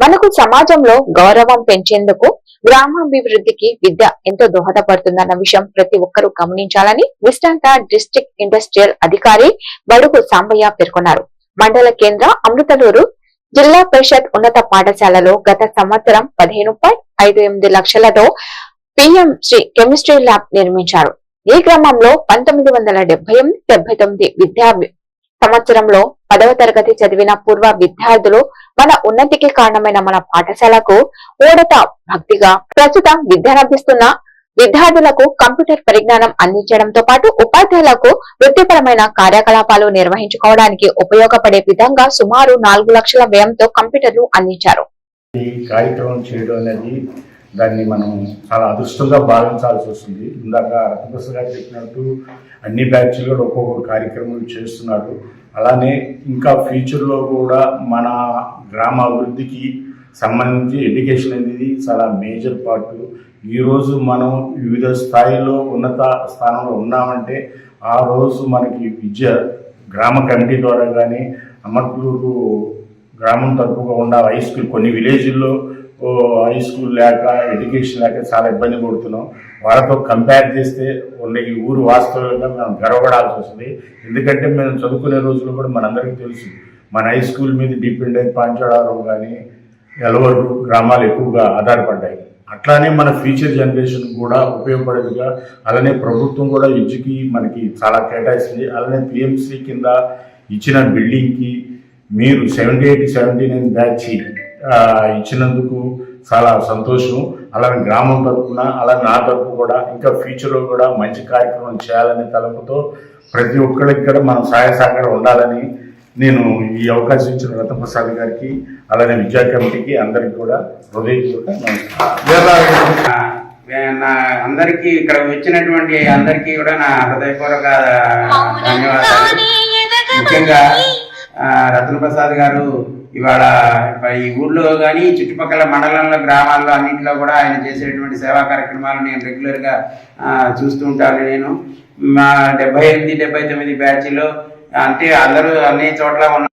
మనకు సమాజంలో గౌరవం పెంచేందుకు గ్రామాభివృద్ధికి విద్య ఎంతో దోహదపడుతుందన్న విషయం ప్రతి ఒక్కరూ గమనించాలని విస్టాంత డిస్టిక్ ఇండస్ట్రియల్ అధికారి బడుగు సాంబయ్య పేర్కొన్నారు. మండల కేంద్ర అమృతలూరు జిల్లా పరిషత్ ఉన్నత పాఠశాలలో గత సంవత్సరం పదిహేను పాయింట్ ఐదు ఎనిమిది లక్షలతో శ్రీ కెమిస్ట్రీ ల్యాబ్ నిర్మించారు. ఈ క్రమంలో పంతొమ్మిది వందల డెబ్బై ఎనిమిది డెబ్బై తొమ్మిది విద్యా సంవత్సరంలో పదవ తరగతి చదివిన పూర్వ విద్యార్థులు మన ఉన్నతికి కారణమైన మన పాఠశాలకు ఓడత భక్తిగా ప్రస్తుతం విద్యనభ్యస్తున్న విద్యార్థులకు కంప్యూటర్ పరిజ్ఞానం అందించడంతో పాటు ఉపాధ్యాయులకు వృత్తిపరమైన కార్యకలాపాలు నిర్వహించుకోవడానికి ఉపయోగపడే విధంగా సుమారు నాలుగు లక్షల వ్యయంతో కంప్యూటర్లు అందించారు. ఈ కార్యక్రమం చేయడం అనేది దాన్ని మనం చాలా అదృష్టంగా భావించాల్సి వస్తుంది. ఇందాక రత్నప్రసాద్ గారు చెప్పినట్టు అన్ని బ్యాచ్లు కూడా ఒక్కొక్క కార్యక్రమం చేస్తున్నారు అలానే ఇంకా ఫ్యూచర్లో కూడా మన గ్రామ అభివృద్ధికి సంబంధించి ఎడ్యుకేషన్ అనేది చాలా మేజర్ పార్ట్. ఈరోజు మనం వివిధ స్థాయిలో ఉన్నత స్థానంలో ఉన్నామంటే ఆ రోజు మనకి విద్య గ్రామ కమిటీ ద్వారా కానీ అమర్పూరు గ్రామం తక్కువగా ఉన్న హై స్కూల్ కొన్ని విలేజ్ల్లో హై స్కూల్ లేక ఎడ్యుకేషన్ లేక చాలా ఇబ్బంది పడుతున్నాం. వాళ్ళతో కంపేర్ చేస్తే ఉన్న ఈ ఊరు వాస్తవంగా మనం గర్వపడాల్సి వస్తుంది. ఎందుకంటే మేము చదువుకునే రోజుల్లో కూడా మనందరికీ తెలుసు. మన హై స్కూల్ మీద డిపెండ్ అయి పాంచడారం కానీ ఎలవరు గ్రామాలు ఎక్కువగా ఆధారపడ్డాయి. అట్లానే మన ఫ్యూచర్ జనరేషన్ కూడా ఉపయోగపడేదిగా అలానే ప్రభుత్వం కూడా విద్యకి మనకి చాలా కేటాయిస్తుంది. అలానే పిఎంసి కింద ఇచ్చిన బిల్డింగ్కి మీరు seventy eight seventy nine batch ఇచ్చినందుకు చాలా సంతోషం. అలానే గ్రామం తరపున అలానే నా తరపు కూడా ఇంకా ఫ్యూచర్లో కూడా మంచి కార్యక్రమం చేయాలనే తలంపుతో ప్రతి ఒక్కరికి కూడా మనం సహాయ సహకారం ఉండాలని నేను ఈ అవకాశం ఇచ్చిన రత్నప్రసాద్ గారికి అలానే విద్యా కమిటీకి అందరికీ కూడా హృదయపూర్వక నమస్కారం. నా అందరికీ ఇక్కడ వచ్చినటువంటి అందరికీ కూడా నా హృదయపూర్వక ధన్యవాదాలు ముఖ్యంగా రత్నప్రసాద్ గారు ఇవాళ ఈ ఊళ్ళో కానీ చుట్టుపక్కల మండలంలో గ్రామాల్లో అన్నింటిలో కూడా ఆయన చేసేటువంటి సేవా కార్యక్రమాలు నేను రెగ్యులర్గా చూస్తూ ఉంటాను నేను. మా డెబ్బై ఎనిమిది డెబ్బై తొమ్మిది బ్యాచ్లో అంటే అందరూ అన్ని చోట్ల ఉన్న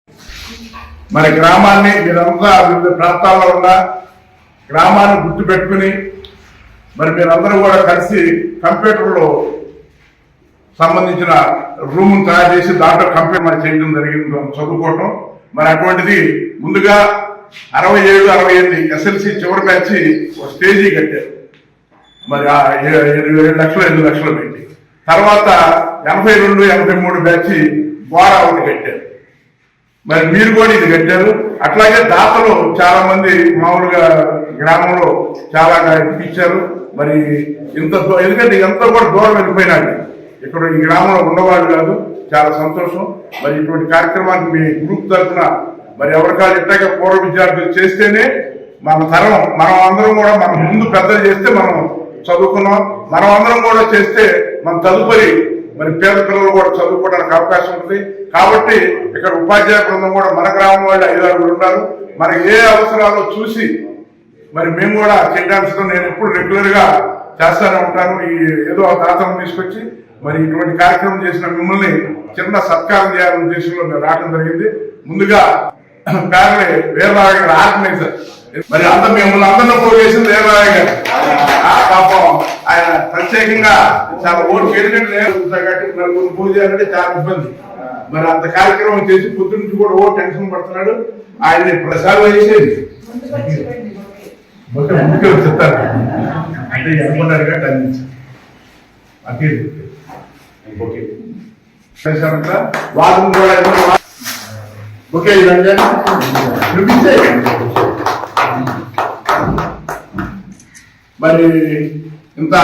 మన గ్రామాన్ని మీరంతా వివిధ ప్రాంతాల్లో ఉన్న గ్రామాన్ని గుర్తుపెట్టుకుని మరి మీరందరూ కూడా కలిసి కంప్యూటర్లో సంబంధించిన రూమ్ తయారు చేసి దాంట్లో కంపెనీ మరి చేయడం జరిగింది చదువుకోవటం. మరి అటువంటిది ముందుగా అరవై ఏడు అరవై ఎనిమిది ఎస్ఎల్సి చివరి బ్యాచ్ ఒక స్టేజీ కట్టారు. మరి ఆ ఏ- ఏడు లక్షలు ఎనిమిది లక్షలు పెట్టి. తర్వాత ఎనభై రెండు ఎనభై మూడు బ్యాచ్ ద్వారా ఒకటి కట్టారు. మరి మీరు కూడా ఇది కట్టారు. అట్లాగే దాతలు చాలా మంది మామూలుగా గ్రామంలో చాలా ఇచ్చారు. మరి ఇంత ఎందుకంటే ఎంత కూడా దూరం వెళ్ళిపోయినాడు. ఇక్కడ ఈ గ్రామంలో ఉన్నవాళ్ళు కాదు చాలా సంతోషం. మరి ఇటువంటి కార్యక్రమానికి మీ గ్రూప్ తరఫున మరి ఎవరికాలు ఇట్లాగే పూర్వ విద్యార్థులు చేస్తేనే మన తరం మనం అందరం కూడా మనం ముందు పెద్దలు చేస్తే మనం చదువుకున్నాం. మనం అందరం కూడా చేస్తే మన తదుపరి మరి పేద పిల్లలు కూడా చదువుకోవడానికి అవకాశం ఉంటుంది. కాబట్టి ఇక్కడ ఉపాధ్యాయ బృందం కూడా మన గ్రామం వాళ్ళు ఐదారుగురు ఉన్నారు. మనకి ఏ అవసరాలు చూసి మరి మేము కూడా చేయడానికి నేను ఎప్పుడు రెగ్యులర్గా చేస్తానే ఉంటాను. ఈ ఏదో ఒక దాతను తీసుకొచ్చి మరి ఇటువంటి కార్యక్రమం చేసిన మిమ్మల్ని చిన్న సత్కారం చేయాలనే ఉద్దేశంలో మేము రావడం జరిగింది. ముందుగా పేరే వీరరాయ గారు ఆర్గనైజర్. మరి అంత మిమ్మల్ని అందరినీ చేసింది వీరరాయ గారు. పాపం ఆయన ప్రత్యేకంగా చాలా ఓటు ఎందుకంటే నలుగురు పూజ చేయాలంటే చాలా ఇబ్బంది. మరి అంత కార్యక్రమం చేసి పొద్దు నుంచి కూడా ఓ టెన్షన్ పడుతున్నాడు. ఆయన్ని ప్రసాదం వేసేది ముందుకే చెప్తారు అంటే అనుకున్నారు కాబట్టి అందించారు అదే ఓకే చేశారంట కూడా ఏమో వా- చూపించే మరి ఇంత